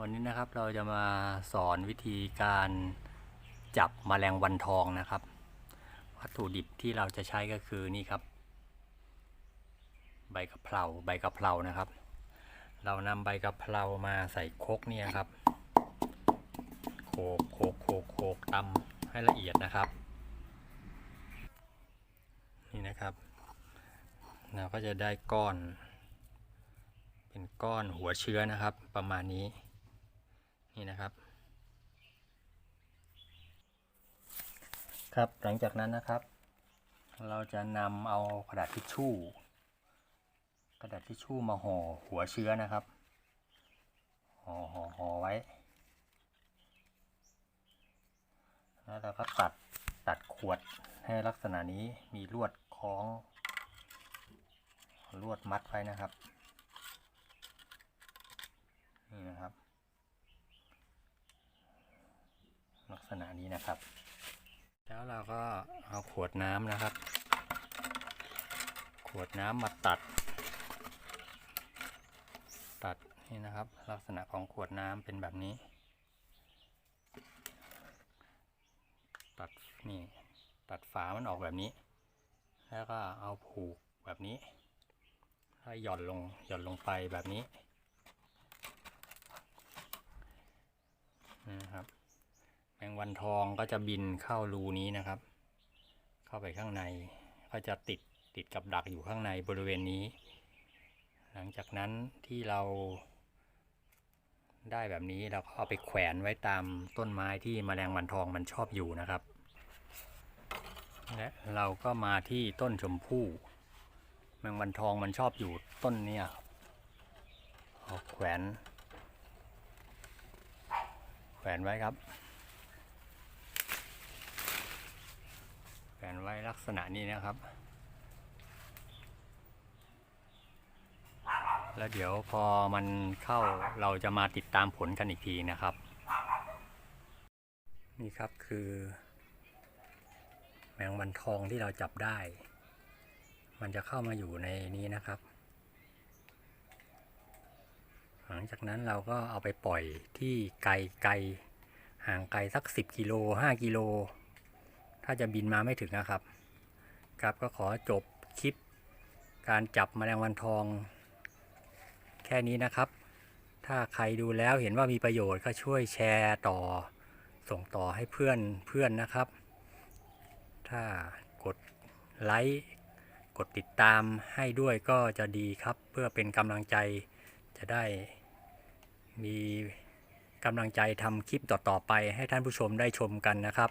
วันนี้นะครับเราจะมาสอนวิธีการจับแมลงวันทองนะครับ วัตถุดิบที่เราจะใช้ก็คือนี่ครับ ใบกะเพราใบกะเพรานะครับ เรานำใบกะเพรามาใส่คกเนี่ยครับโขกโขกโขกโขกตำให้ละเอียดนะครับ นี่นะครับเราก็จะได้ก้อน เป็นก้อนหัวเชื้อนะครับประมาณนี้ นี่นะครับ ครับหลังจากนั้นนะครับ เราจะนำเอากระดาษทิชชู่ กระดาษทิชชู่มาห่อหัวเชื้อนะครับห่อห่อห่อไว้แล้วเราก็ตัดตัดขวดให้ลักษณะนี้มีลวดคล้อง ลวดมัดไว้นะครับ นี่นะครับ ลัก ษณะนี้นะครับ แล้วเราก็เอาขวดน้ำนะครับ ขวดน้ำมาตัด ตัดนี่นะครับ ลักษณะของขวดน้ำเป็นแบบนี้ ตัดนี่ตัดฝามันออกแบบนี้ แล้วก็เอาผูกแบบนี้ ให้หย่อนลงหย่อนลงไปแบบนี้นะครับ แมง วันทองก็จะบินเข้ารูนี้นะครับ เข้าไปข้างในก็จะติดติดกับดักอยู่ข้างในบริเวณนี้ หลังจากนั้นที่เราได้แบบนี้เราก็เอาไปแขวนไว้ตามต้นไม้ที่แมลงวันทองมันชอบอยู่นะครับ และเราก็มาที่ต้นชมพู่แมงวันทองมันชอบอยู่ต้นเนี้ยเอาแขวน แขวนไว้ครับ แขวน ไว้ลักษณะนี้นะครับ แล้วเดี๋ยวพอมันเข้าเราจะมาติดตามผลกันอีกทีนะครับ นี่ครับคือ แมงวันทองที่เราจับได้ มันจะเข้ามาอยู่ในนี้นะครับ หลังจากนั้นเราก็เอาไปปล่อยที่ไกลไกลห่างไกลสัก 10กิโล5กิโล ถ้าจะบินมาไม่ถึงนะครับ ครับก็ขอจบคลิป การจับแมลงวันทอง แค่นี้นะครับ ถ้าใครดูแล้วเห็นว่ามีประโยชน์ก็ช่วยแชร์ต่อ ส่งต่อให้เพื่อนเพื่อนนะครับ ถ้ากดไลค์กดติดตามให้ด้วยก็จะดีครับ เพื่อเป็นกำลังใจจะได้มีกำลังใจทำคลิปต่อๆไปให้ท่านผู้ชมได้ชมกันนะครับ